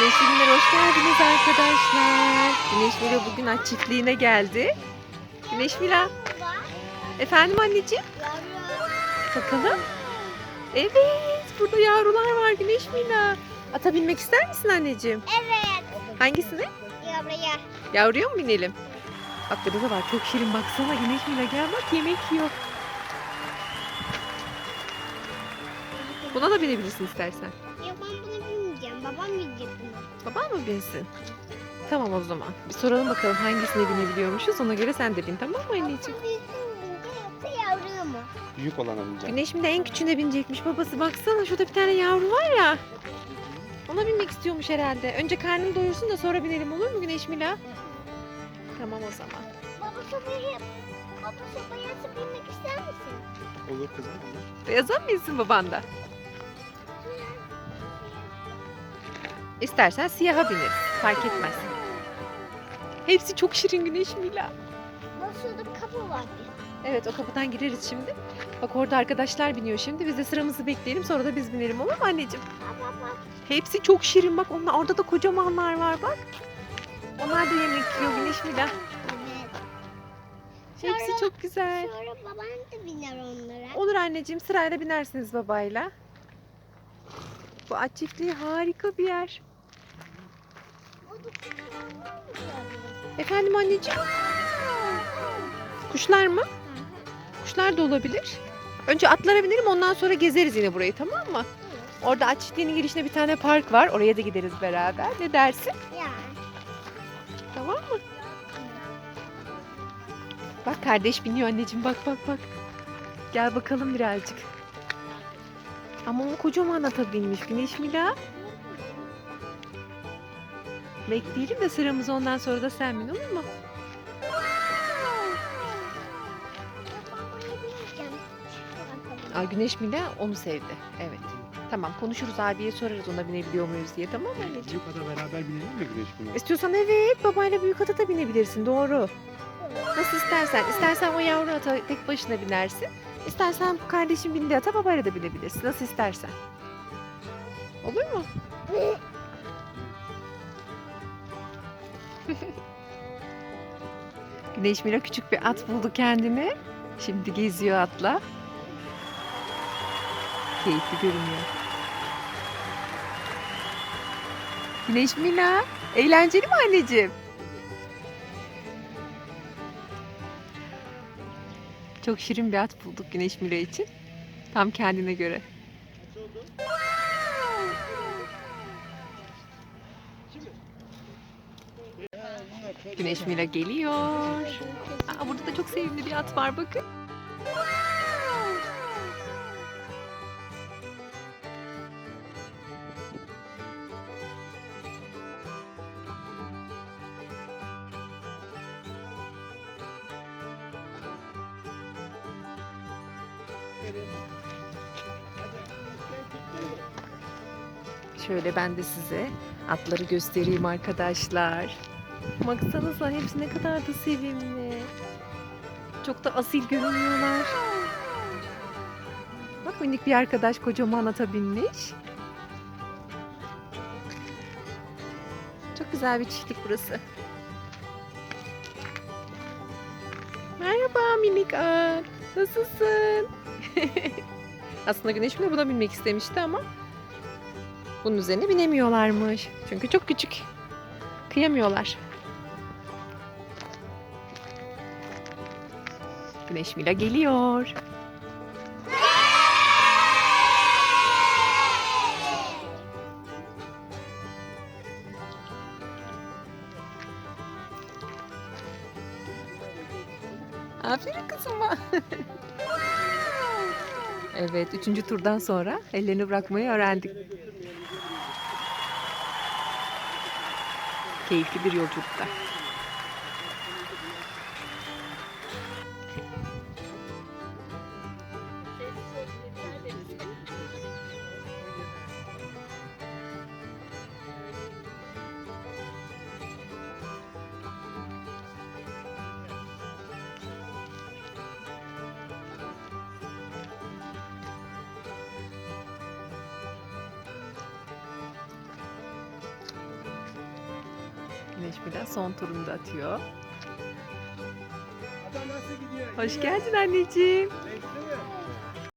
Güneşli günler hoş geldiniz arkadaşlar. Güneş Mila bugün aç çiftliğine geldi. Güneş Mila. Efendim anneciğim? Bakalım. Evet burada yavrular var Güneş Mila. Ata binmek ister misin anneciğim? Evet. Hangisini? Yavruya. Yavruya mı binelim? Bak burada da var çok şirin baksana Güneş Mila gel bak yemek yiyor. Buna da binebilirsin istersen. Babam bilecek bunu. Baban mı binsin? Tamam o zaman. Bir soralım bakalım hangisine binebiliyormuşuz. Ona göre sen de bin tamam mı anneciğim? Büyük olana bineceğim. Güneş de en küçüğüne binecekmiş babası. Baksana şurada bir tane yavru var ya. Ona binmek istiyormuş herhalde. Önce karnını doyursun da sonra binelim olur mu Güneş Mila? Tamam o zaman. Babası bir Babası bayası binmek ister misin? Olur kızım olur. Beyazan mı binsin baban da? İstersen siyaha bineriz. Fark etmez. Hepsi çok şirin Güneş Mila. Bak şurada kapı var. Evet o kapıdan gireriz şimdi. Bak orada arkadaşlar biniyor şimdi. Biz de sıramızı bekleyelim sonra da biz binelim olur mu anneciğim? Bak bak. Hepsi çok şirin bak. Onlar, orada da kocamanlar var bak. Onlar da yemek yiyor Güneş Mila. Evet. Hepsi Sonra- çok güzel. Sonra baban da biner onlara. Olur anneciğim sırayla binersiniz babayla. Bu at çiftliği harika bir yer. Efendim anneciğim? Kuşlar mı? Kuşlar da olabilir. Önce atlara binelim ondan sonra gezeriz yine burayı tamam mı? Orada at çiftliğinin girişinde bir tane park var. Oraya da gideriz beraber. Ne dersin? Ya. Tamam mı? Bak kardeş biniyor anneciğim bak bak bak. Gel bakalım birazcık. Ama o kocaman ata binmiş Güneş Mila. Bekleyelim de sıramızı ondan sonra da sen bin olur mu? Aa, Güneş Mila onu sevdi. Evet. Tamam konuşuruz abiye sorarız ona binebiliyor muyuz diye tamam mı anneciğim? Büyük ada beraber binelim mi güneş buna? İstiyorsan evet babayla büyük ata da binebilirsin doğru. Nasıl istersen. İstersen o yavru ata tek başına binersin. İstersen kardeşim bindiği ata babayla da binebilirsin. Nasıl istersen. Olur mu? Güneş Mira küçük bir at buldu kendine. Şimdi geziyor atla. Keyifli görünüyor. Güneş Mila, eğlenceli mi anneciğim? Çok şirin bir at bulduk Güneş Mila için. Tam kendine göre. Güneş Mila geliyor. Aa, burada da çok sevimli bir at var bakın. Şöyle ben de size atları göstereyim arkadaşlar. Baksanıza hepsi ne kadar da sevimli. Çok da asil görünüyorlar. Bak minik bir arkadaş kocaman ata binmiş. Çok güzel bir çiftlik burası. Merhaba minik at. Nasılsın? Aslında Güneş bile buna binmek istemişti ama bunun üzerine binemiyorlarmış. Çünkü çok küçük. Kıyamıyorlar. Güneş Mila geliyor. Aferin kızıma. evet, üçüncü turdan sonra ellerini bırakmayı öğrendik. Keyifli bir yolculukta. Güneş Bilen son turunu da atıyor. Hoş geldin anneciğim.